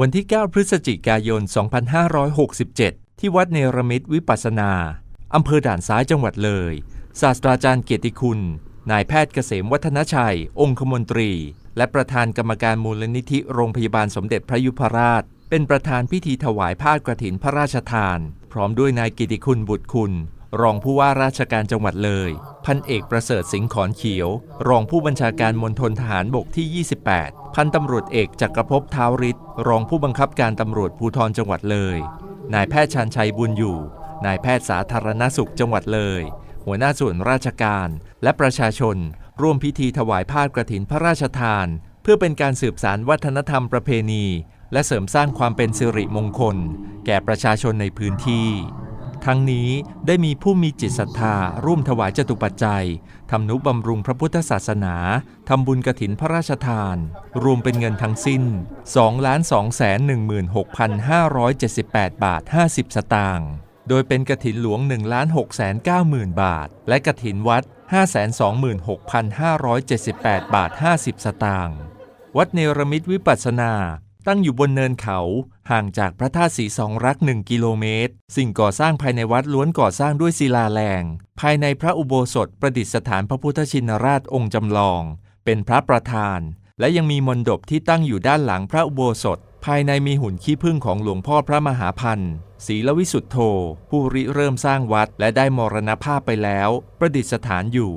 วันที่ 9 พฤศจิกายน 2567 ที่วัดเนรมิตวิปัสนา อำเภอด่านซ้ายจังหวัดเลย ศาสตราจารย์เกียรติคุณ นายแพทย์เกษมวัฒนชัย องคมนตรี และประธานกรรมการมูลนิธิโรงพยาบาลสมเด็จพระยุพราช เป็นประธานพิธีถวายผ้ากฐินพระราชทาน พร้อมด้วยนายกิติคุณบุตรคุณ รองผู้ว่าราชการจังหวัดเลย พันเอกประเสริฐสิงห์ขอนเขียว รองผู้บัญชาการมณฑลทหารบกที่ 28 พันตำรวจเอกจักรภพท้าวฤทธิ์รองผู้บังคับการตำรวจภูธรจังหวัดเลย นายแพทย์ชันชัยบุญอยู่ นายแพทย์สาธารณสุขจังหวัดเลย หัวหน้าส่วนราชการและประชาชน ร่วมพิธีถวายผ้ากฐินพระราชทาน เพื่อเป็นการสืบสารวัฒนธรรมประเพณี และเสริมสร้างความเป็นสิริมงคล แก่ประชาชนในพื้นที่ ทั้งนี้ได้มีผู้มีจิตศรัทธาร่วมถวายจตุปัจจัยทำนุบำรุงพระพุทธศาสนาทำบุญกฐินพระราชทาน รวมเป็นเงินทั้งสิ้น 2 2 1 6 5 7 8 บาท 50 สตางค์โดยเป็นกฐินหลวง 1 6 9 0 0 0 0 บาท และกฐินวัด 526,578 บาท 50 สตางค์วัดเนรมิตวิปัสสนา ตั้งอยู่บนเนินเขาห่างจากพระธาตุสีสองรักหนึ่งกิโลเมตร สิ่งก่อสร้างภายในวัดล้วนก่อสร้างด้วยศิลาแรง ภายในพระอุโบสถประดิษฐานพระพุทธชินราชองค์จำลอง เป็นพระประธาน และยังมีมณฑปที่ตั้งอยู่ด้านหลังพระอุโบสถ ภายในมีหุ่นขี้ผึ้งของหลวงพ่อพระมหาพันธ์ศรีลวิสุทธโธ ผู้ริเริ่มสร้างวัดและได้มรณภาพไปแล้ว ประดิษฐานอยู่